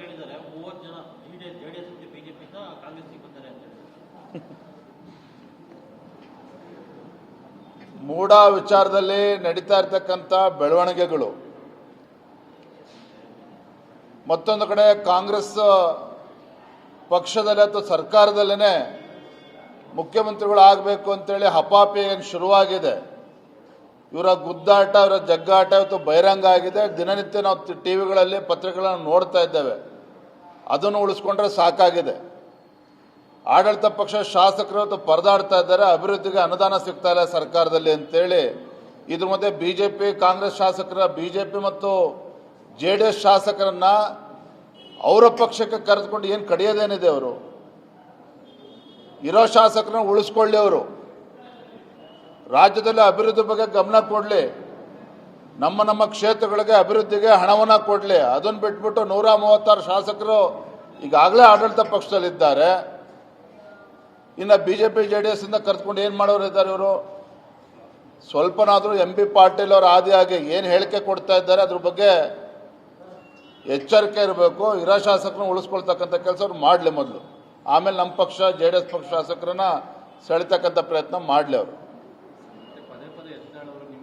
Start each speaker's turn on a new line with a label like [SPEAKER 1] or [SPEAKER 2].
[SPEAKER 1] ಹೇಳಿದ್ದಾರೆ ಮೂವತ್ತು ಜನ ಜೆಡಿಎಸ್ ಹೇಳಿ.
[SPEAKER 2] ಮೂಡ ವಿಚಾರದಲ್ಲಿ ನಡೀತಾ ಇರ್ತಕ್ಕಂಥ ಬೆಳವಣಿಗೆಗಳು. ಮತ್ತೊಂದು ಕಡೆ ಕಾಂಗ್ರೆಸ್ ಪಕ್ಷದಲ್ಲಿ ಅಥವಾ ಮುಖ್ಯಮಂತ್ರಿಗಳು ಆಗಬೇಕು ಅಂತೇಳಿ ಹಪಾಪಿ ಏನು ಶುರುವಾಗಿದೆ? ಇವರ ಗುದ್ದಾಟ, ಇವರ ಜಗ್ಗಾಟ ಇವತ್ತು ಬಹಿರಂಗ ಆಗಿದೆ. ದಿನನಿತ್ಯ ನಾವು ಟಿ ವಿಗಳಲ್ಲಿ ಪತ್ರಿಕೆಗಳನ್ನು ನೋಡ್ತಾ ಇದ್ದೇವೆ. ಅದನ್ನು ಉಳಿಸ್ಕೊಂಡ್ರೆ ಸಾಕಾಗಿದೆ. ಆಡಳಿತ ಪಕ್ಷ ಶಾಸಕರು ಇವತ್ತು ಪರದಾಡ್ತಾ ಇದ್ದಾರೆ. ಅಭಿವೃದ್ಧಿಗೆ ಅನುದಾನ ಸಿಗ್ತಾ ಇಲ್ಲ ಸರ್ಕಾರದಲ್ಲಿ ಅಂತೇಳಿ. ಇದ್ರ ಮಧ್ಯೆ ಬಿಜೆಪಿ, ಕಾಂಗ್ರೆಸ್ ಶಾಸಕರ, ಬಿಜೆಪಿ ಮತ್ತು ಜೆ ಡಿ ಎಸ್ ಶಾಸಕರನ್ನ ಅವರ ಪಕ್ಷಕ್ಕೆ ಕರೆದುಕೊಂಡು ಏನು ಕಡಿಯೋದೇನಿದೆ ಅವರು? ಇರೋ ಶಾಸಕರನ್ನ ಉಳಿಸ್ಕೊಳ್ಳಿ ಅವರು. ರಾಜ್ಯದಲ್ಲಿ ಅಭಿವೃದ್ಧಿ ಬಗ್ಗೆ ಗಮನ ಕೊಡಲಿ. ನಮ್ಮ ನಮ್ಮ ಕ್ಷೇತ್ರಗಳಿಗೆ ಅಭಿವೃದ್ಧಿಗೆ ಹಣವನ್ನು ಕೊಡಲಿ. ಅದನ್ನು ಬಿಟ್ಬಿಟ್ಟು ನೂರ ಮೂವತ್ತಾರು ಶಾಸಕರು ಈಗಾಗಲೇ ಆಡಳಿತ ಪಕ್ಷದಲ್ಲಿದ್ದಾರೆ. ಇನ್ನು B J P J D S ಇಂದ ಕರೆದುಕೊಂಡು ಏನು ಮಾಡೋರು ಇದ್ದಾರೆ ಇವರು? ಸ್ವಲ್ಪನಾದರೂ ಎಂ ಬಿ ಪಾಟೀಲ್ ಅವರ ಆದಿಯಾಗಿ ಏನು ಹೇಳಿಕೆ ಕೊಡ್ತಾ ಇದ್ದಾರೆ ಅದ್ರ ಬಗ್ಗೆ ಎಚ್ಚರಿಕೆ ಇರಬೇಕು. ಇರೋ ಶಾಸಕರನ್ನ ಉಳಿಸ್ಕೊಳ್ತಕ್ಕಂಥ ಕೆಲಸ ಅವ್ರು ಮಾಡಲಿ ಮೊದಲು. ಆಮೇಲೆ ನಮ್ಮ ಪಕ್ಷ ಜೆ ಡಿ ಎಸ್ ಪಕ್ಷ ಶಾಸಕರನ್ನ ಸೆಳಿತಕ್ಕಂಥ ಪ್ರಯತ್ನ ಮಾಡಲಿ ಅವರು.
[SPEAKER 1] ಪದೇ ಪದೇ ಯತ್ನಾಳ್ ಅವರು ನಿಮ್ಮ